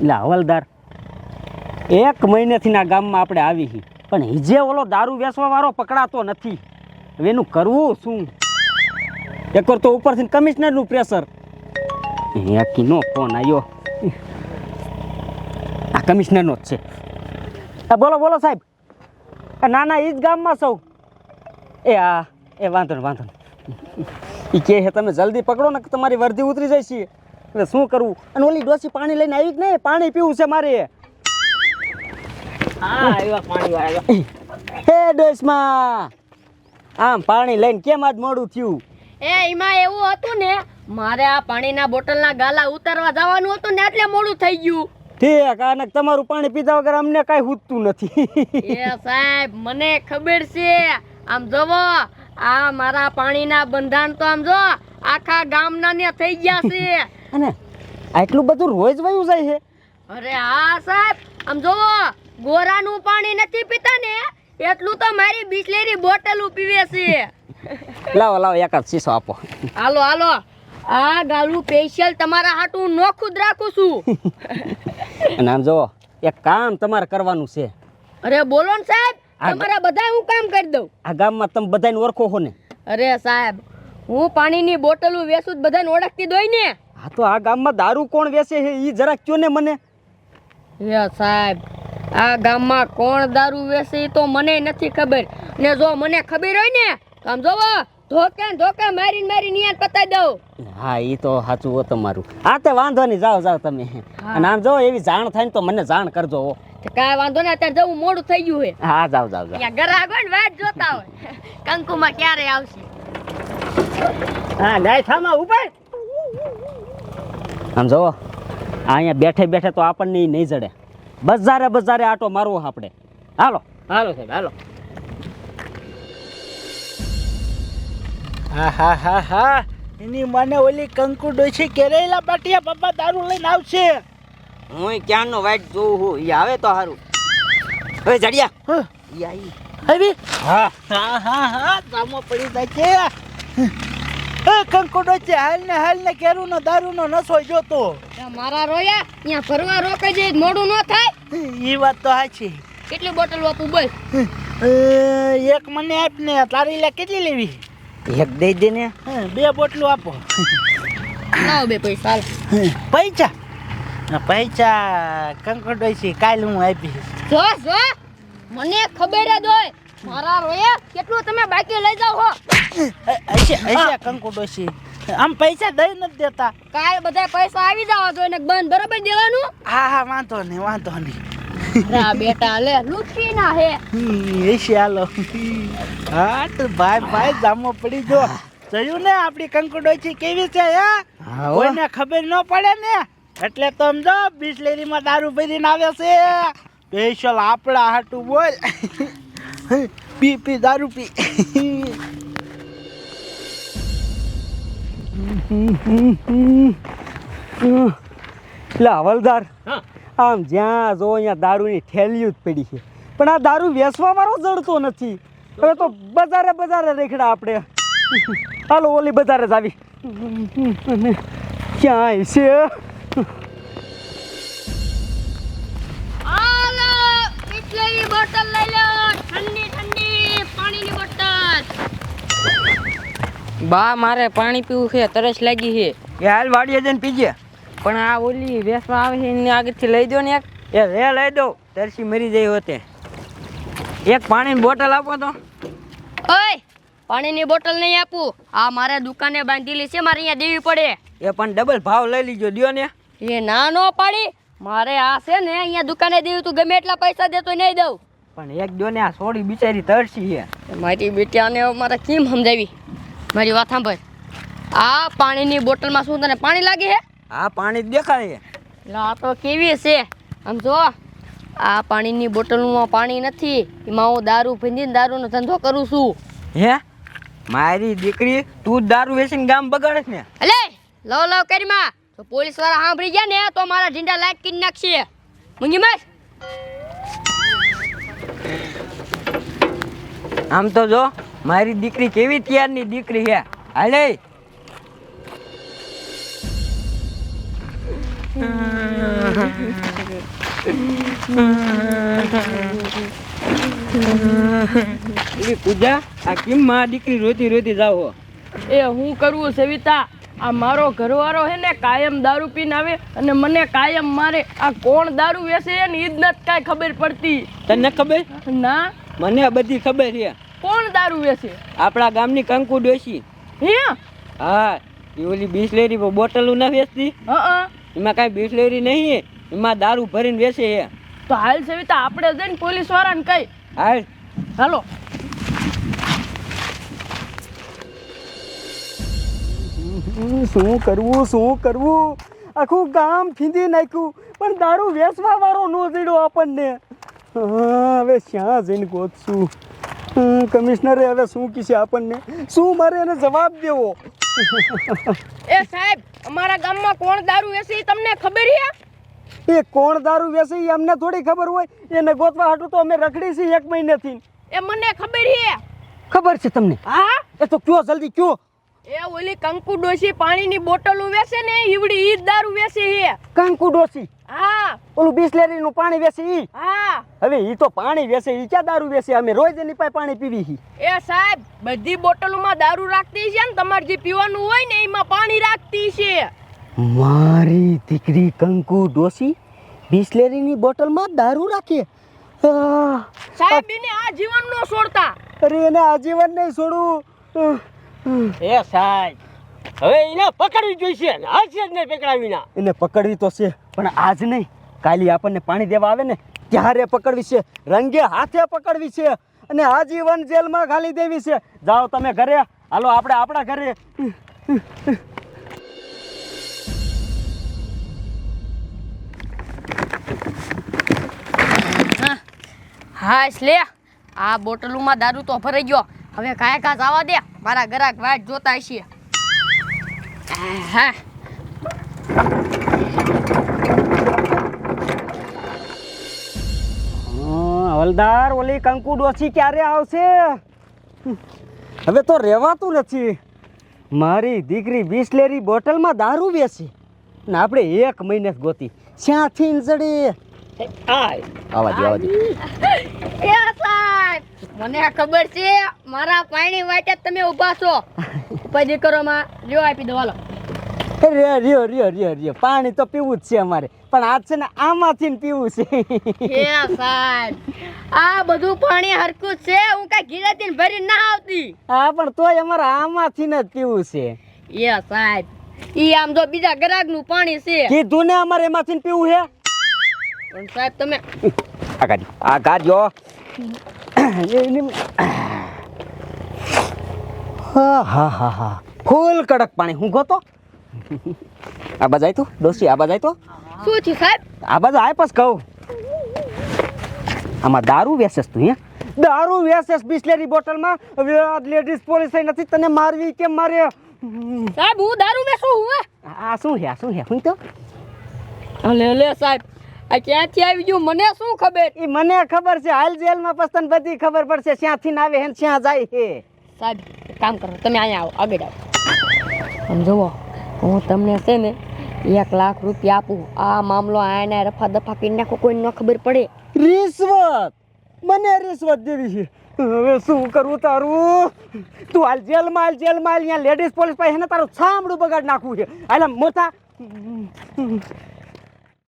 એટલે હવાલદાર. એક મહિનેથી ના ગામમાં આપણે આવી છીએ પણ હિજે ઓલો દારૂ વેચવા વાળો પકડાતો નથી. હવે એનું કરવું શું? એકવાર તો ઉપરથી કમિશનરનું પ્રેશર. નો ફોન આવ્યો આ કમિશનરનો જ છે. હા, બોલો બોલો સાહેબ. ના ના એ જ ગામમાં સૌ. એ આ એ વાંધો ને વાંધો એ કહે છે તમે જલ્દી પકડો ને તમારી વર્દી ઉતરી જાય છે. એટલે શું કરવું? અને ઓલી ડોસી પાણી લઈને આવી જ નહીં? પાણી પીવું છે મારે. હા ડોસમાં. આમ પાણી લઈને કેમ આજ મોડું થયું? એ એમાં એવું હતું ને મારે આ પાણીના બોટલના ગાલા ઉતારવા જવાનું હતું ને એટલે મોડું થઈ ગયું. ઠીક અને તમારું પાણી પીધા વગર અમને કાંઈ હૂતું નથી. એ સાહેબ મને ખબર છે. આમ જોવો આ મારા પાણીના બંધાણ તો આમ જો આખા ગામના ને થઈ ગયા છે. અને આટલું બધું રોજ વયું જાય છે? અરે હા સાહેબ. આમ જોવો ગોરાનું પાણી નથી પીતા ને એટલું તો મારી બિસ્લેરી બોટલ પીવે છે. લાવો લાવો એકાદ શીશો આપો. હાલો હાલો. આ ગાલું સ્પેશિયલ તમારા હાટું નોખું જ રાખું છું. અને આમ જો એક કામ તમારે કરવાનું છે. અરે બોલો ને સાહેબ તમારા બધા હું કામ કરી દઉં? આ ગામમાં તમે બધાને ઓળખો છો ને? અરે સાહેબ હું પાણીની બોટલો વેસું જ બધાને ઓળખતી દોય ને. હા તો આ ગામમાં દારૂ કોણ વેચે છે? એ જરાક કયો ને મને? હે સાહેબ આ ગામમાં કોણ દારૂ વેચે એ તો મને નથી ખબર. ને જો મને ખબર હોય ને આમ જોવો ધોકે ને ધોકે મારીને મારી નિયત પતાઈ દઉં. હા એ તો સાચું હો તમારું. હા તે વાંધો નહીં જાઓ જાઓ તમે. અને આમ જો એવી જાણ થાય ને તો મને જાણ કરજો કાંઈ વાંધો નહીં અત્યારે જવું મોડું થઈ ગયું હે હા જાઓ જાઓ જાઓ. ગ્રાહકો ને વાત જોતા હોય. કંકુમાં ક્યારે આવશે? હા જાય થામા ઉપર આમ જુઓ અહીંયા બેઠે બેઠે તો આપણને નહીં જડે. બજારે બજારે આટો મારવો આપણે. હાલો. હાલો સાહેબ હાલો. હા હા હા હા. એની મને ઓલી કંકુ છે કેરેલા પાટિયા પપ્પા દારૂ લઈને આવશે. હું ક્યાંનો વાઈટ જોઉં હું? એ આવે તો સારું હવે જડિયા. હા, આવી? હા. હા હા હા. સામો પડી જાય છે. એ છે હાલ ને હાલ ને કેરું નો દારૂ નો નશો જોતો મારા રોયા અહીંયા ફરવા રોકાઈ જાય મોડું ન થાય? એ વાત તો સાચી કેટલી બોટલ વાપું બોલ. એક મને આપ ને તારી લે કેટલી લેવી? એક દઈ દે ને. બે બોટલો આપો. લાવો બે પૈસા હાલ. પૈસા? પૈસા કંકુ છે કાલ હું આપીશ. જો જો મને ખબર જ હોય. મારા રોયા કેટલું તમે બાકી લઈ જાવ હો. હશે હશે કંકુડોશી આમ પૈસા દઈ નથી દેતા. કાલ બધા પૈસા આવી જવા તો એને બંધ બરાબર દેવાનું? હા હા વાંધો નહીં વાંધો નહીં. રા બેટા લે લૂટી ના હે. હમ, એસી હા તો ભાઈ ભાઈ જામો પડી જો જોયું ને આપણી કંકુડોશી કેવી છે હે? કોઈને ખબર ન પડે ને? એટલે તો સમજો બિસ્લેરીમાં દારૂ ભરીને આવે છે. સ્પેશિયલ આપણા હાટું બોલ. પી પી દારૂ પી. એટલે હવલદાર. આમ જ્યાં જો અહીંયા દારૂની ઠેલીઓ જ પડી છે. પણ આ દારૂ વેચવા વાળો જડતો નથી. હવે તો બજારે બજારે રેખડા આપણે. હાલો ઓલી બજારે જ આવી. ક્યાંય છે? બોટલ લઈ લો. બા મારે પાણી પીવું છે તરસ લાગી છે. એ હાલ વાડીએ જઈને પીજે. પણ આ ઓલી વેસમાં આવે છે એની આગળથી લઈ દો ને એક. એ રે લઈ દો તરસી મરી જઈ હોતે. એક પાણીની બોટલ આપો તો. ઓય પાણીની બોટલ નહીં આપું. આ મારે દુકાને બાંધેલી છે મારે અહીંયા દેવી પડે. એ પણ ડબલ ભાવ લઈ લીજો દ્યો ને. એ ના નો પાડી. મારે આ છે ને અહીંયા દુકાને દેવી તું ગમે એટલા પૈસા દેતો નહીં દઉં. પણ એક દો ને આ સોડી બિચારી તરસી છે. મારી બેટિયાને મારે કેમ સમજાવી? મારી વાત સાંભળ. આ પાણીની બોટલમાં શું તને પાણી લાગે છે આ પાણી દેખાય આ તો કેવી છે? આમ જો આ પાણીની બોટલમાં પાણી નથી. એમાં હું દારૂ ભીંજીને દારૂનો ધંધો કરું છું. હે? મારી દીકરી તું દારૂ વેચીને ગામ બગાડે ને? અલે લવ લવ કરીમાં તો પોલીસવાળા સાંભળી ગયા ને તો મારા ઢીંડા લાઈટ કરી નાખશે. મૂંગી મત આમ તો જો મારી દીકરી કેવી ત્યારની દીકરી હે? હાલે. પૂજા? આ કેમ માં દીકરી રોતી રોતી જાવ એ હું કરવું સવિતા? આ મારો ઘરવાળો હે ને કાયમ દારૂ પીને આવે અને મને કાયમ મારે. આ કોણ દારૂ વેસે ને ઈ જ નથી કાંઈ ખબર પડતી. તને ખબર? ના. મને બધી ખબર છે. કોણ દારૂ વેચે? આપણા ગામની કંકુ ડોશી. હે? હા એ ઓલી બિસ્લેરી બોટલો ના વેચતી? હા એમાં કાંઈ બિસ્લેરી નહીં એમાં દારૂ ભરીને વેચે હે. તો હાલ સવિતા આપણે જઈને પોલીસ વાળાને કહી. હાલ. હાલો. શું કરવું શું કરવું? આખું ગામ ફીંદી નાખ્યું પણ દારૂ વેચવા વાળો નો જડ્યો આપણને. હવે શ્યાં જઈને ગોતશું. કમિશનરે હવે શું કીશે આપણને? શું મારે એને જવાબ દેવો? એ સાહેબ અમારા ગામમાં કોણ દારૂ વેચે તમને ખબર છે? એ કોણ દારૂ વેચે એ અમને થોડી ખબર હોય. એને ગોતવા હાટું તો અમે રખડી છીએ એક મહિનેથી. એ મને ખબર છે. ખબર છે તમને? હા? એ તો કયો જલ્દી કયો? એ ઓલી કંકુ ડોસી પાણીની બોટલો વેચે ને ઈવડી ઈ દારૂ વેચે છે. કંકુ ડોસી હા. ઓલું બિસ્લેરીનું પાણી વેચે ઈ? હા. હવે ઈ તો પાણી વેસે ઈ ક્યાં દારૂ વેસે? અમે રોજ એની પાસે પાણી પીવી હી. એ સાહેબ બધી બોટલોમાં દારૂ રાખતી છે ને તમારે જે પીવાનું હોય ને એમાં પાણી રાખતી છે. મારી દીકરી કંકુ ડોસી બિસ્લેરીની બોટલમાં દારૂ રાખે. આહ, સાહેબ એને આ જીવન નો છોડતા. અરે એને આ જીવન નહીં છોડું. એ સાહેબ હવે એને પકડવી જોઈશે આજ જ નહીં પકડાવી ના એને પકડવી તો છે પણ આજ નહીં. કાલે આપણને પાણી દેવા આવે ને ત્યારે પકડવી છે? રંગે હાથે પકડવી છે અને આજીવન જેલમાં ખાલી દેવી છે. જાઓ તમે ઘરે, હાલો આપણે આપણા ઘરે. હા લે. આ બોટલોમાં દારૂ તો ભરાઈ ગયો. હવે કાંઈ કાંઈ જવા દે. મારા ગ્રાહક વાટ જોતા હશે. હા. હા, ઓલી કંકુ ડોસી ક્યારે આવશે? હવે તો રહેવાતું નથી. મારી દીકરી બિસ્લેરી બોટલમાં દારૂ બેસી ને આપણે એક મહિને ગોતી. શ્યાંથી ન જડે આય. આવા દે આવા દે. એ સાહેબ મને ખબર છે મારા પાણી વાટે જ તમે ઊભા છો. ઉપાધિ કરો માં લ્યો આપી દો હાલો. રે રિયો રિયો રિયો રિયો પાણી તો પીવું જ છે અમારે. પણ આજ છે ને આમાંથી ને પીવું છે. આ બધું પાણી હરકું છે હું કાંઈ ગીરાતીને ભરી ના આવતી. હા પણ તોય અમારે આમાંથી ને જ પીવું છે. એ સાહેબ ઈ આમ જો બીજા ગ્રાહકનું પાણી છે. કીધું ને અમારે એમાંથી ને પીવું છે પણ સાહેબ તમે આ કાઢી આ કાઢજો હા હા હા હા. ફૂલ કડક પાણી. હું ગોતો? આ બાજ તો ડોસી આ બાજ તો શું થયું સાહેબ? આ બાજુ આય પસ કહું. આમાં દારૂ વેસેસ તું હે? દારૂ વેસેસ બિસ્લેરી બોટલમાં. લેડીઝ પોલીસ નથી તને મારવી કેમ મારે? સાહેબ હું દારૂ વેસું હું? આ શું હે શું હે હું તો? અલે લે સાહેબ આ ક્યાંથી આવી ગયું? મને શું ખબર? એ મને ખબર છે. હાલ જેલમાં પસ્તન બધી ખબર પડશે. શ્યાંથી ના આવે હે શ્યાં જાય હે. સાહેબ કામ કરો તમે અહીંયા આવો આગળ આવો. આમ જુઓ. હું તમને છે ને એક લાખ રૂપિયા આપું. આ મામલો આને રફા દફા કરી નાખો, કોઈને ન ખબર પડે. રિશ્વત! મને રિશ્વત દેવી છે. હવે શું કરવું તારું? તું હાલ જેલમાં હાલ જેલમાં હાલ અહીંયા લેડીઝ પોલીસ પાસે એને તારું છામડું બગાડ નાખવું છે. હાલ મોથા